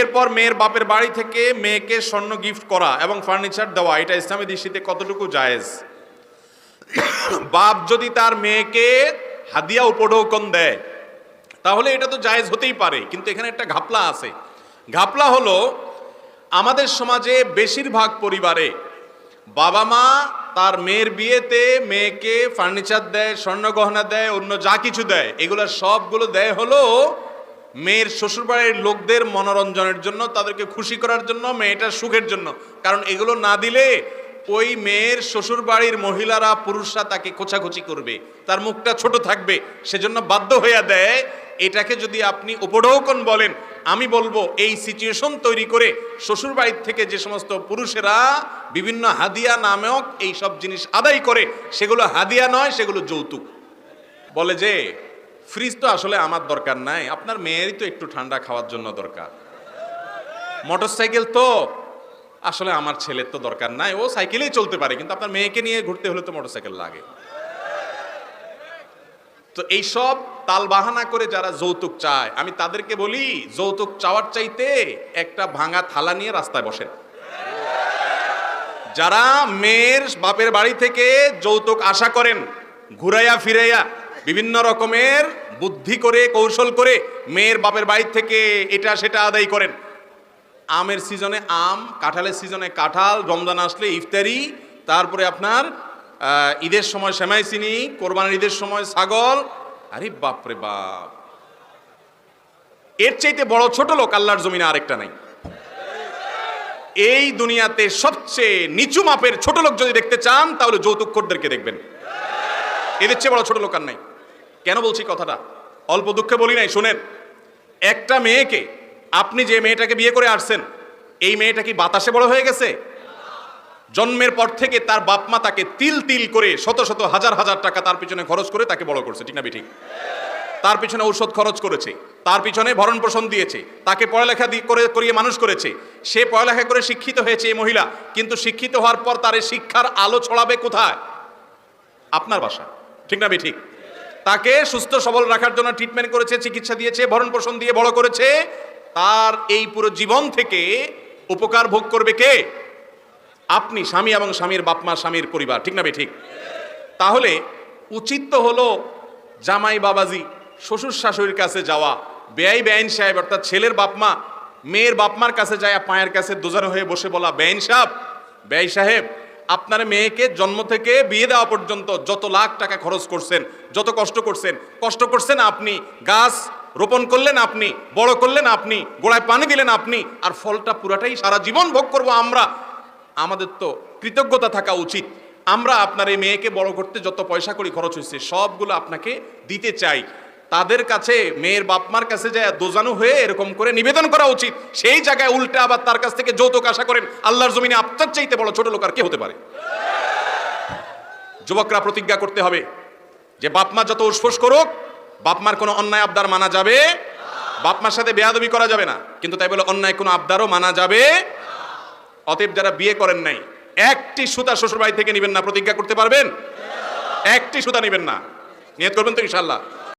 এরপর মেয়ের বাপের বাড়ি থেকে মেয়েকে স্বর্ণ গিফট করা এবং ফার্নিচার দেওয়া, এটা ইসলামী দৃষ্টিতে কতটুকু জায়েজ? বাপ যদি তার মেয়েকে হাদিয়া উপঢৌকন দেয়, তাহলে এটা তো জায়েজ হতেই পারে, কিন্তু এখানে একটা ঘাপলা আছে। ঘাপলা হলো, আমাদের সমাজে বেশিরভাগ পরিবারে বাবা মা তার মেয়ের বিয়েতে মেয়েকে ফার্নিচার দেয়, স্বর্ণ গহনা দেয়, অন্য যা কিছু দেয়, এগুলো সবগুলো দেয় হলো মেয়ের শ্বশুরবাড়ির লোকদের মনোরঞ্জনের জন্য, তাদেরকে খুশি করার জন্য, মেয়েটার সুখের জন্য। কারণ এগুলো না দিলে ওই মেয়ের শ্বশুরবাড়ির মহিলারা, পুরুষরা তাকে খোঁচাখুচি করবে। তার মুখটা ছোট থাকবে। সেজন্য বাধ্য হইয়া দেয়, এটাকে যদি আপনি উপঢৌকন বলেন, আমি বলব এই সিচুয়েশন তৈরি করে শ্বশুরবাড়ির থেকে যে সমস্ত পুরুষেরা বিভিন্ন হাদিয়া নামক এই সব জিনিস আদায় করে, সেগুলো হাদিয়া নয়, সেগুলো যৌতুক। বলে যে ফ্রিজ তো আসলে আমার দরকার নাই। আপনার মেয়েরই তো একটু ঠান্ডা খাওয়ার জন্য দরকার। মোটরসাইকেল তো আসলে আমার ছেলের তো দরকার নাই। ও সাইকেলেই চলতে পারে, কিন্তু আপনার মেয়েকে নিয়ে ঘুরতে হলে তো মোটরসাইকেল লাগে। তো এইসব তাল বাহানা করে যারা যৌতুক চায়, আমি তাদেরকে বলি, যৌতুক চাওয়ার চাইতে একটা ভাঙা থালা নিয়ে রাস্তায় বসেন। যারা মেয়ের বাপের বাড়ি থেকে যৌতুক আশা করেন, ঘুরাইয়া ফিরাইয়া বিভিন্ন রকমের বুদ্ধি করে, কৌশল করে মেয়ের বাপের বাড়ির থেকে এটা সেটা আদায় করেন। আমের সিজনে আম, কাঁঠালের সিজনে কাঁঠাল, রমজান আসলে ইফতারি, তারপরে আপনার ঈদের সময় সেমাই চিনি কোরবানির ঈদের সময় ছাগল। আরে বাপরে বাপ। এর চাইতে বড় ছোট লোক আল্লাহর জমিনে আরেকটা নাই। এই দুনিয়াতে সবচেয়ে নিচু মাপের ছোট লোক যদি দেখতে চান, তাহলে যৌতুকখোরদেরকে দেখবেন। এদের চেয়ে বড় ছোট লোক আর নাই। কেন বলছি কথাটা? অল্প দুঃখে বলি নাই, শুনেন। একটা মেয়েকে আপনি যে মেয়েটাকে বিয়ে করে আসছেন, এই মেয়েটা কি বাতাসে বড় হয়ে গেছে? জন্মের পর থেকে তার বাপ মা তাকে তিল তিল করে শত শত হাজার হাজার টাকা তার পিছনে খরচ করে তাকে বড় করছে, ঠিক না ঠিক তার পিছনে ঔষধ খরচ করেছে, তার পিছনে ভরণ পোষণ দিয়েছে, তাকে পড়ালেখা করে করিয়ে মানুষ করেছে। সে পড়ালেখা করে শিক্ষিত হয়েছে এই মহিলা, কিন্তু শিক্ষিত হওয়ার পর তার শিক্ষার আলো ছড়াবে কোথায়? আপনার বাসা, ঠিক না ঠিক তাকে সুস্থ সবল রাখার জন্য ট্রিটমেন্ট করেছে, চিকিৎসা দিয়েছে, ভরণ পোষণ দিয়ে বড় করেছে, তার এই পুরো জীবন থেকে উপকার ভোগ করবে কে? আপনি, স্বামী এবং স্বামীর বাপমা স্বামীর পরিবার, ঠিক না ঠিক। তাহলে উচিত তো হলো জামাই বাবাজি, শ্বশুর শাশুড়ির কাছে যাওয়া, বেআই বেআইন সাহেব, অর্থাৎ ছেলের বাপমা মেয়ের বাপমার কাছে যায় পায়ের কাছে দোজানো হয়ে বসে বলা বেআইন সাহেব, বেআই সাহেব আপনার মেয়েকে জন্ম থেকে বিয়ে দেওয়া পর্যন্ত যত লাখ টাকা খরচ করছেন, যত কষ্ট করছেন কষ্ট করছেন আপনি, গাছ রোপণ করলেন আপনি, বড় করলেন আপনি, গোড়ায় পানি দিলেন আপনি, আর ফলটা পুরাটাই সারা জীবন ভোগ করব আমরা। আমাদের তো কৃতজ্ঞতা থাকা উচিত। আমরা আপনার এই মেয়েকে বড় করতে যত পয়সা করি খরচ হয়েছে, সবগুলো আপনাকে দিতে চাই। তাদের কাছে, মেয়ের বাপমার কাছে যায় দোজানু হয়ে এরকম করে নিবেদন করা উচিত। সেই জায়গায় উল্টে আবার তার কাছ থেকে যৌতুক আশা করেন, আল্লাহর জমিনে আপনার চাইতে বড় ছোট লোক আর কে হতে পারে? যুবকরা প্রতিজ্ঞা করতে হবে যে বাপমা যত উসফোস করুক, বাপমার কোনো অন্যায় আবদার মানা যাবে, বাপমার সাথে বেয়াদবি করা যাবে না। কিন্তু তাই বলে অন্যায় কোনো আবদারও মানা যাবে অতএব যারা বিয়ে করেন নাই, একটি সুতা শ্বশুর বাড়ি থেকে নেবেন না, প্রতিজ্ঞা করতে পারবেন? একটি সুতা নেবেন না। নিয়ত করবেন তো ইনশাল্লাহ